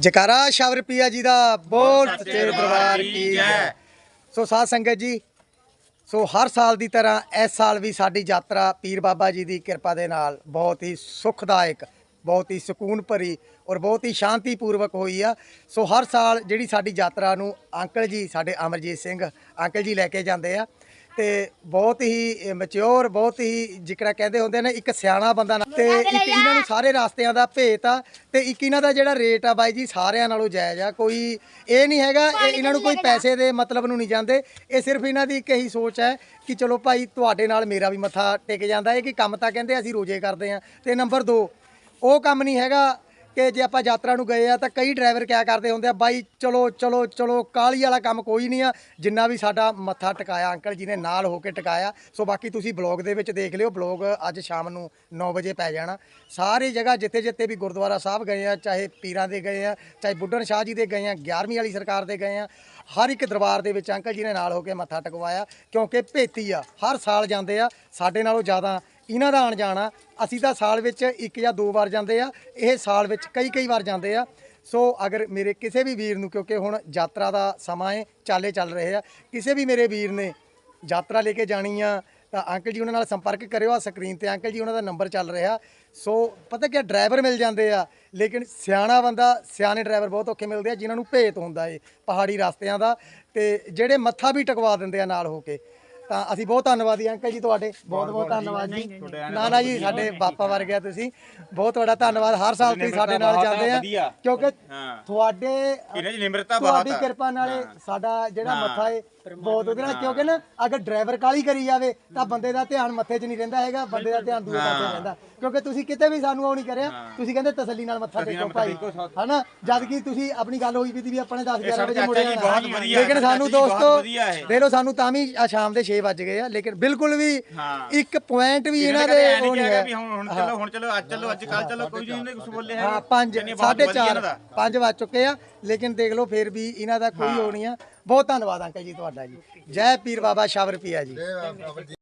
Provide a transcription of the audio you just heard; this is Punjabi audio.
ਜਕਾਰਾ ਸ਼ਬਰ ਪਿਆ ਜੀ ਦਾ ਬੋਲ ਸੱਚੇ ਦਰਬਾਰ ਕੀ ਜੈ। ਸੋ ਸਾਧ ਸੰਗਤ ਜੀ ਸੋ ਹਰ ਸਾਲ ਦੀ ਤਰ੍ਹਾਂ ਇਸ ਸਾਲ ਵੀ ਸਾਡੀ ਯਾਤਰਾ ਪੀਰ ਬਾਬਾ ਜੀ ਦੀ ਕਿਰਪਾ ਦੇ ਨਾਲ ਬਹੁਤ ਹੀ ਸੁਖਦਾਇਕ ਬਹੁਤ ਹੀ ਸਕੂਨ ਭਰੀ ਔਰ ਬਹੁਤ ਹੀ ਸ਼ਾਂਤੀਪੂਰਵਕ ਹੋਈ ਆ। ਸੋ ਹਰ ਸਾਲ ਜਿਹੜੀ ਸਾਡੀ ਯਾਤਰਾ ਨੂੰ ਅੰਕਲ ਜੀ ਸਾਡੇ ਅਮਰਜੀਤ ਸਿੰਘ ਅੰਕਲ ਜੀ ਲੈ ਕੇ ਜਾਂਦੇ ਆ। ਤੇ ਬਹੁਤ ਹੀ ਮੈਚਿਓਰ ਬਹੁਤ ਹੀ ਜਿਕੜਾ ਕਹਿੰਦੇ ਹੁੰਦੇ ਨੇ ਇੱਕ ਸਿਆਣਾ ਬੰਦਾ ਨਾ- ਤੇ ਇੱਕ ਇਹਨਾਂ ਨੂੰ ਸਾਰੇ ਰਸਤਿਆਂ ਦਾ ਭੇਤ ਆ ਤੇ ਇੱਕ ਇਹਨਾਂ ਦਾ ਜਿਹੜਾ ਰੇਟ ਆ ਬਾਈ ਜੀ ਸਾਰਿਆਂ ਨਾਲੋਂ ਜਾਇਜ਼ ਆ। ਕੋਈ ਇਹ ਨਹੀਂ ਹੈਗਾ ਇਹ ਇਹਨਾਂ ਨੂੰ ਕੋਈ ਪੈਸੇ ਦੇ ਮਤਲਬ ਨੂੰ ਨਹੀਂ ਜਾਂਦੇ। ਇਹ ਸਿਰਫ ਇਹਨਾਂ ਦੀ ਇੱਕ ਇਹੀ ਸੋਚ ਹੈ ਕਿ ਚਲੋ ਭਾਈ ਤੁਹਾਡੇ ਨਾਲ ਮੇਰਾ ਵੀ ਮੱਥਾ ਟਿਕ ਜਾਂਦਾ ਹੈ ਕਿ ਕੰਮ ਤਾਂ ਕਹਿੰਦੇ ਅਸੀਂ ਰੋਜ਼ੇ ਕਰਦੇ ਆ ਤੇ ਨੰਬਰ 2 ਉਹ ਕੰਮ ਨਹੀਂ ਹੈਗਾ ਕਿ ਜੇ ਆਪਾਂ ਯਾਤਰਾ ਨੂੰ ਗਏ ਆ ਤਾਂ ਕਈ ਡਰਾਈਵਰ ਕਿਆ ਕਰਦੇ ਹੁੰਦੇ ਆ, ਬਾਈ ਚਲੋ ਚਲੋ ਚਲੋ ਕਾਲੀ ਵਾਲਾ ਕੰਮ ਕੋਈ ਨਹੀਂ ਆ, ਜਿੰਨਾ ਵੀ ਸਾਡਾ ਮੱਥਾ ਟਿਕਾਇਆ, ਅੰਕਲ ਜੀ ਨੇ ਨਾਲ ਹੋ ਕੇ ਟਿਕਾਇਆ। ਸੋ ਬਾਕੀ ਤੁਸੀਂ ਬਲੌਗ ਦੇ ਵਿੱਚ ਦੇਖ ਲਿਓ, ਬਲੌਗ ਅੱਜ ਸ਼ਾਮ ਨੂੰ 9 ਵਜੇ ਪੈ ਜਾਣਾ। ਸਾਰੀ ਜਗ੍ਹਾ ਜਿੱਥੇ ਜਿੱਥੇ ਵੀ ਗੁਰਦੁਆਰਾ ਸਾਹਿਬ ਗਏ ਆ, ਚਾਹੇ ਪੀਰਾਂ ਦੇ ਗਏ ਆ, ਚਾਹੇ ਬੁੱਢਣ ਸ਼ਾਹ ਜੀ ਦੇ ਗਏ ਆ 11ਵੀਂ ਵਾਲੀ ਸਰਕਾਰ ਦੇ ਗਏ ਆ, ਹਰ ਇੱਕ ਦਰਬਾਰ ਦੇ ਵਿੱਚ ਅੰਕਲ ਜੀ ਨੇ ਨਾਲ ਹੋ ਕੇ ਮੱਥਾ ਟਿਕਵਾਇਆ, ਕਿਉਂਕਿ ਭੇਤੀ ਆ, ਹਰ ਸਾਲ ਜਾਂਦੇ ਆ, ਸਾਡੇ ਨਾਲੋਂ ਜ਼ਿਆਦਾ ਇਹਨਾਂ ਦਾ ਆਣ ਜਾਣਾ, ਅਸੀਂ ਤਾਂ ਸਾਲ ਵਿੱਚ ਇੱਕ ਜਾਂ ਦੋ ਵਾਰ ਜਾਂਦੇ ਆ, ਇਹ ਸਾਲ ਵਿੱਚ ਕਈ ਕਈ ਵਾਰ ਜਾਂਦੇ ਆ। ਸੋ ਅਗਰ ਮੇਰੇ ਕਿਸੇ ਵੀ ਵੀਰ ਨੂੰ, ਕਿਉਂਕਿ ਹੁਣ ਯਾਤਰਾ ਦਾ ਸਮਾਂ ਹੈ ਚਾਲੇ ਚੱਲ ਰਹੇ ਆ, ਕਿਸੇ ਵੀ ਮੇਰੇ ਵੀਰ ਨੇ ਯਾਤਰਾ ਲੈ ਕੇ ਜਾਣੀ ਆ, ਤਾਂ ਅੰਕਲ ਜੀ ਉਹਨਾਂ ਨਾਲ ਸੰਪਰਕ ਕਰਿਓ ਆ ਸਕਰੀਨ ਤੇ ਅੰਕਲ ਜੀ ਉਹਨਾਂ ਦਾ ਨੰਬਰ ਚੱਲ ਰਿਹਾ। ਸੋ ਪਤਾ ਕੀ ਡਰਾਈਵਰ ਮਿਲ ਜਾਂਦੇ ਆ, ਲੇਕਿਨ ਸਿਆਣਾ ਬੰਦਾ, ਸਿਆਣੇ ਡਰਾਈਵਰ ਬਹੁਤ ਔਖੇ ਮਿਲਦੇ ਆ, ਜਿਨ੍ਹਾਂ ਨੂੰ ਭੇਤ ਹੁੰਦਾ ਏ ਪਹਾੜੀ ਰਸਤਿਆਂ ਦਾ, ਤੇ ਜਿਹੜੇ ਮੱਥਾ ਵੀ ਟਕਵਾ ਦਿੰਦੇ ਆ ਨਾਲ ਹੋ ਕੇ। ਤਾਂ ਅਸੀਂ ਬਹੁਤ ਧੰਨਵਾਦੀ ਅੰਕਲ ਜੀ ਤੁਹਾਡੇ। ਬਹੁਤ ਬਹੁਤ ਧੰਨਵਾਦ ਜੀ। ਨਾ ਨਾ ਜੀ ਸਾਡੇ ਬਾਪਾ ਵਰਗੇ ਆ ਤੁਸੀਂ। ਬਹੁਤ ਤੁਹਾਡਾ ਧੰਨਵਾਦ। ਹਰ ਸਾਲ ਤੁਸੀਂ ਸਾਡੇ ਨਾਲ ਜਾਂਦੇ ਆ। ਕਿਉਂਕਿ। ਤੁਹਾਡੇ ਇਹਨਾਂ 'ਚ ਨਿਮਰਤਾ ਬਹੁਤ ਤੁਹਾਡੀ। ਕਿਰਪਾ ਨਾਲੇ ਸਾਡਾ ਜਿਹੜਾ ਮੱਥਾ ਹੈ ਬਹੁਤ ਉਹਦੇ ਨਾਲ ਕਿਉਂਕਿ ਨਾ ਅਗਰ ਡਰਾਈਵਰ ਕਾਲੀ ਕਰੀ ਜਾਵੇ ਤਾਂ ਬੰਦੇ ਦਾ ਧਿਆਨ ਮੱਥੇ 'ਚ ਨਹੀਂ ਰਹਿੰਦਾ ਹੈਗਾ। ਬੰਦੇ ਦਾ ਧਿਆਨ ਦੂਏ ਪਾਸੇ ਰਹਿੰਦਾ। ਕਿਉਂਕਿ ਤੁਸੀਂ ਕਿਤੇ ਵੀ ਸਾਨੂੰ ਉਹ ਨਹੀਂ ਕਰਿਆ। ਤੁਸੀਂ ਕਹਿੰਦੇ ਤਸੱਲੀ ਨਾਲ ਮੱਥਾ ਟੇਕੋ ਭਾਈ। ਹਨਾ? ਜਦ ਕਿ ਤੁਸੀਂ ਆਪਣੀ ਗੱਲ ਹੋਈ ਵੀ ਸੀ ਵੀ ਆਪਣੇ 10 11 ਸਾਡੇ ਵਜੇ ਮੁੜੇ ਜੀ ਲੇਕਿਨ ਸਾਨੂੰ ਜੀ ਦੋਸਤੋ। ਦੇ ਲੋ ਸਾਨੂੰ ਤਾਂ ਵੀ ਆ ਸ਼ਾਮ ਦੇ 6 ਵੱਜ ਗਏ ਆ ਲੇਕਿਨ ਬਿਲਕੁਲ ਵੀ ਹਾਂ। ਇੱਕ ਪੁਆਇੰਟ ਵੀ ਇਹਨਾਂ ਦੇ ਦੇ ਉਹ ਨਹੀਂ ਹੈ ਵੀ ਹੁਣ ਹੁਣ ਚਲੋ ਹੁਣ ਚਲੋ ਅੱਜ ਚਲੋ ਅੱਜ ਕੱਲ ਚਲੋ ਕੋਈ ਨਹੀਂ ਕੁਝ ਬੋਲੇ ਹੈ ਹਾਂ 5 ਸਾਢੇ 4 5 ਵੱਜ ਚੁੱਕੇ ਆ ਲੇਕਿਨ ਦੇਖ ਲਓ ਫਿਰ ਵੀ ਇਹਨਾਂ ਦਾ ਕੋਈ ਹੋ। ਨਹੀਂ ਆ। ਬਹੁਤ ਧੰਨਵਾਦ ਅੰਕਲ ਜੀ ਤੁਹਾਡਾ ਜੀ। ਜੈ ਪੀਰ ਬਾਬਾ ਸ਼ਾਵਰ ਪੀਆ ਜੀ।